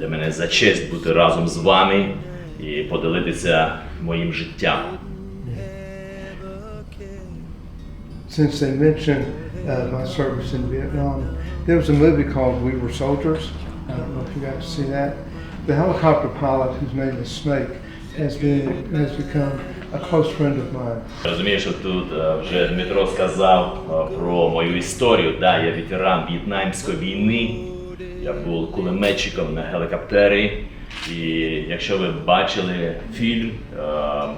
Для мене за честь бути разом з вами і поділитися моїм життям. Since they mentioned uh, my service in Vietnam, there was a movie called We Were Soldiers. I don't know if you got to see that. The helicopter pilot, whose name is Snake, has been has become a close friend of mine. Розумію, що тут е, вже Дмитро сказав е, про мою історію. Да, я ветеран В'єтнамської війни. Я був кулеметчиком на гелікоптері. І якщо ви бачили фільм, е,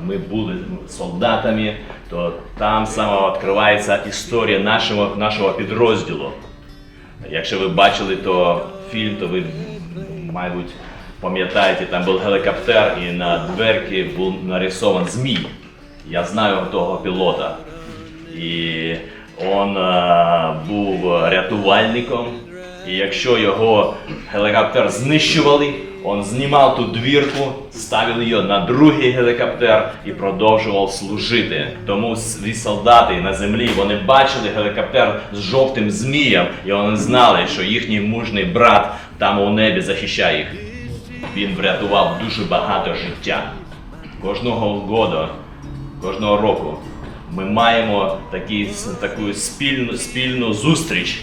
ми були солдатами, то там саме відкривається історія нашого, нашого підрозділу. Якщо ви бачили то фільм, то ви, мабуть, пам'ятаєте, там був гелікоптер і на дверці був нарисований змій. Я знаю того пілота. І він е, був рятувальником. І якщо його гелікоптер знищували, він знімав ту двірку, ставив її на другий гелікоптер і продовжував служити. Тому свій солдати на землі вони бачили гелікоптер з жовтим змієм, і вони знали, що їхній мужний брат там у небі захищає їх. Він врятував дуже багато життя. Кожного года, кожного року ми маємо такі, таку спільну, спільну зустріч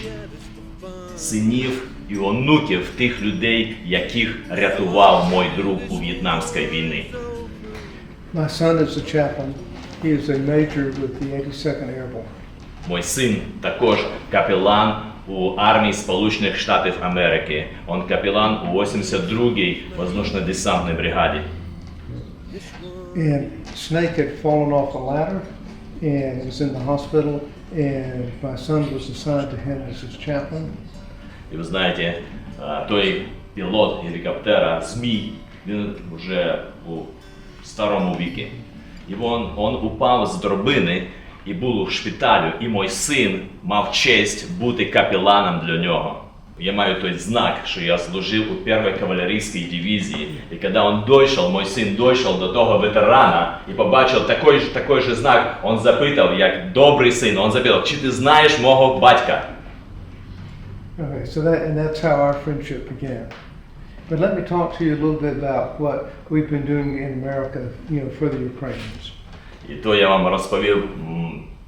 синів і онуків тих людей, яких рятував мой друг у В'єтнамській війні. My son is a chaplain. He is a major with the 82nd Airborne. Мой син також капелан у армії Сполучених Штатів Америки. Он капелан у 82-й воздушно-десантній бригаді. And Snake had fallen off a ladder and was in the hospital. And my son was assigned to him as his chaplain. І ви знаєте, той пілот гелікоптера Змій, він вже у старому віці. І він, він упав з дробини і був у шпиталю, і мій син мав честь бути капеланом для нього. Я маю той знак, що я служив у першій кавалерійській дивізії. І коли він дійшов, мій син дійшов до того ветерана і побачив такий, такий же знак, він запитав, як добрий син, він запитав, чи ти знаєш мого батька? Okay, so that and that's how our friendship began. But let me talk to you a little bit about what we've been doing in America, you know, for the Ukrainians. І то я вам розповів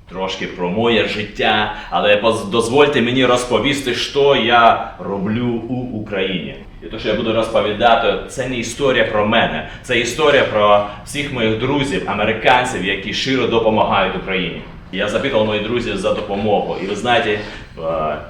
трошки про моє життя, але дозвольте мені розповісти, що я роблю у Україні. І те, що я буду розповідати, це не історія про мене, це історія про всіх моїх друзів, американців, які щиро допомагають Україні. Я запитував моїх друзів за допомогу. І ви знаєте, е,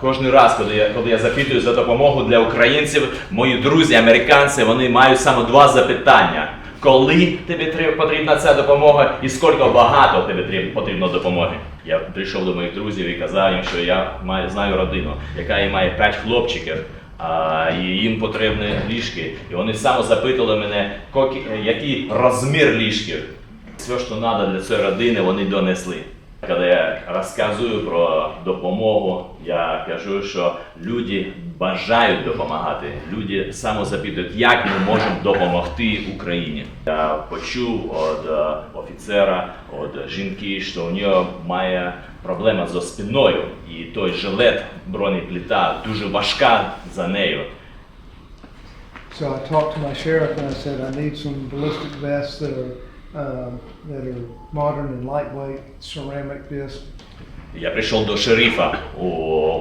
кожен раз, коли я, коли я запитую за допомогу для українців, мої друзі, американці, вони мають саме два запитання. Коли тобі потрібна ця допомога і скільки багато тобі потрібно допомоги. Я прийшов до моїх друзів і казав їм, що я маю, знаю родину, яка має п'ять хлопчиків, а, і їм потрібні ліжки. І вони саме запитали мене, коки- який розмір ліжків. Все, що треба для цієї родини, вони донесли. Коли я розказую про допомогу, я кажу, що люди бажають допомагати. Люди саме запитують, як ми можемо допомогти Україні. Я почув від е, офіцера, від жінки, що у нього має проблема зі спиною, і той жилет бронепліта дуже важка за нею. So I talked to my sheriff and I said I need some ballistic vests that are um, that are modern and lightweight, ceramic disc. Я прийшов до шерифа у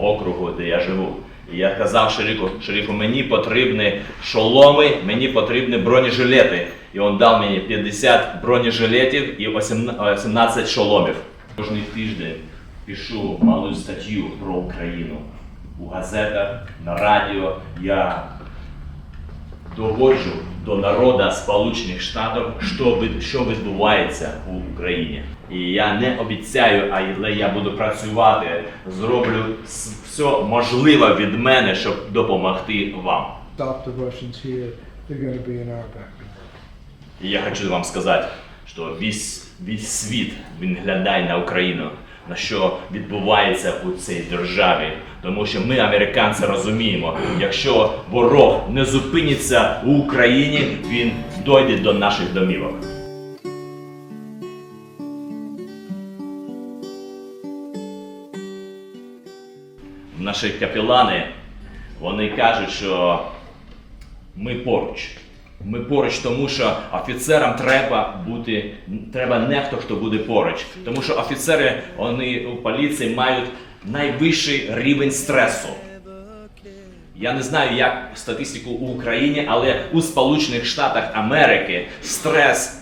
округу, де я живу. І я казав шерифу, шерифу, мені потрібні шоломи, мені потрібні бронежилети. І він дав мені 50 бронежилетів і 18 шоломів. Кожний тиждень пишу малу статтю про Україну у газетах, на радіо. Я доводжу до народу Сполучених Штатів, що, що відбувається у Україні. І я не обіцяю, але я буду працювати, зроблю все можливе від мене, щоб допомогти вам. І я хочу вам сказати, що весь, весь світ він глядає на Україну, на що відбувається у цій державі. Тому що ми, американці, розуміємо, якщо ворог не зупиниться у Україні, він дойде до наших домівок. Наші капелани, вони кажуть, що ми поруч. Ми поруч, тому що офіцерам треба бути, треба не хто, хто буде поруч. Тому що офіцери вони у поліції мають найвищий рівень стресу. Я не знаю, як статистику у Україні, але у Сполучених Штатах Америки стрес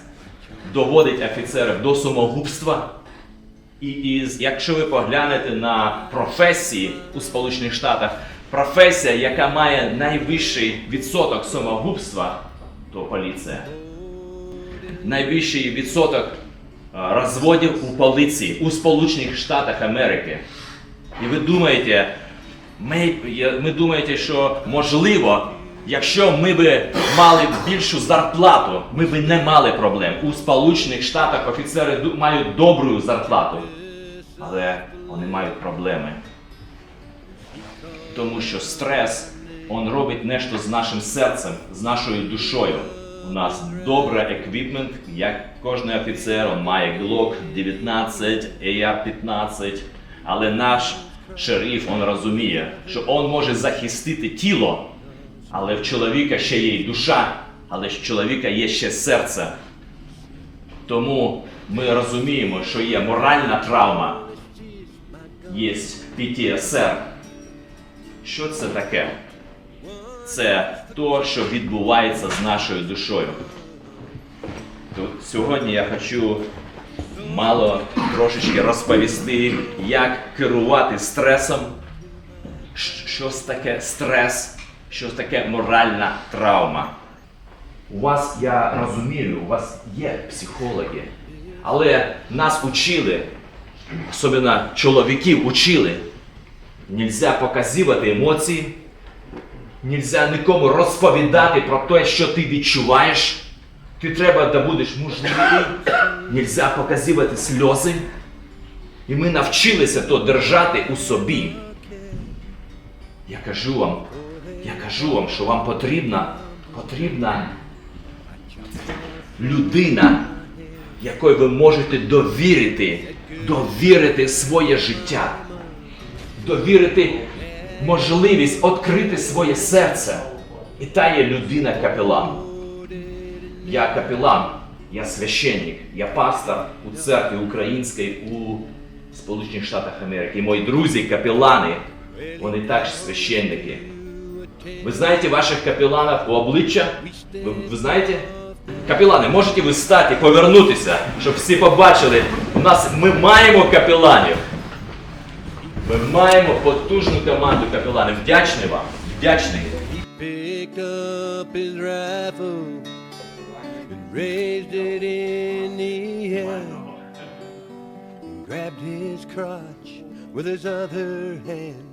доводить офіцерів до самогубства. І, і якщо ви поглянете на професії у Сполучених Штатах, професія, яка має найвищий відсоток самогубства, то поліція. Найвищий відсоток е, розводів у поліції у Сполучених Штатах Америки. І ви думаєте, ми, ми думаєте, що можливо, якщо ми би мали більшу зарплату, ми би не мали проблем. У Сполучених Штатах офіцери мають добру зарплату, але вони мають проблеми. Тому що стрес он робить нещо з нашим серцем, з нашою душою. У нас добрий еквіпмент, як кожен офіцер, він має Glock 19, AR-15, але наш шериф він розуміє, що він може захистити тіло, але в чоловіка ще є й душа, але в чоловіка є ще серце. Тому ми розуміємо, що є моральна травма, є PTSR. Що це таке? Це то, що відбувається з нашою душою. То сьогодні я хочу мало трошечки розповісти, як керувати стресом, що таке стрес, що таке моральна травма. У вас, я розумію, у вас є психологи, але нас учили, особливо чоловіків учили, нельзя показувати емоції, нельзя нікому розповідати про те, що ти відчуваєш. Ти треба да будеш мужливий, нельзя показувати сльози. І ми навчилися то держати у собі. Я кажу вам, я кажу вам, що вам потрібна, потрібна людина, якої ви можете довірити, довірити своє життя, довірити можливість відкрити своє серце. І та є людина капелан. Я капелан, я священник, я пастор у церкві українській у Сполучених Штатах Америки. Мої друзі, капелани, вони також священники. Ви знаєте ваших капеланів у обличчя? Ви, ви знаєте? Капелани, можете ви стати, повернутися, щоб всі побачили. У нас ми маємо капеланів. Ми маємо потужну команду капелани. Вдячний вам. Вдячний. Picked up his rifle and raised it in the air. Grabbed his crotch with his other hand.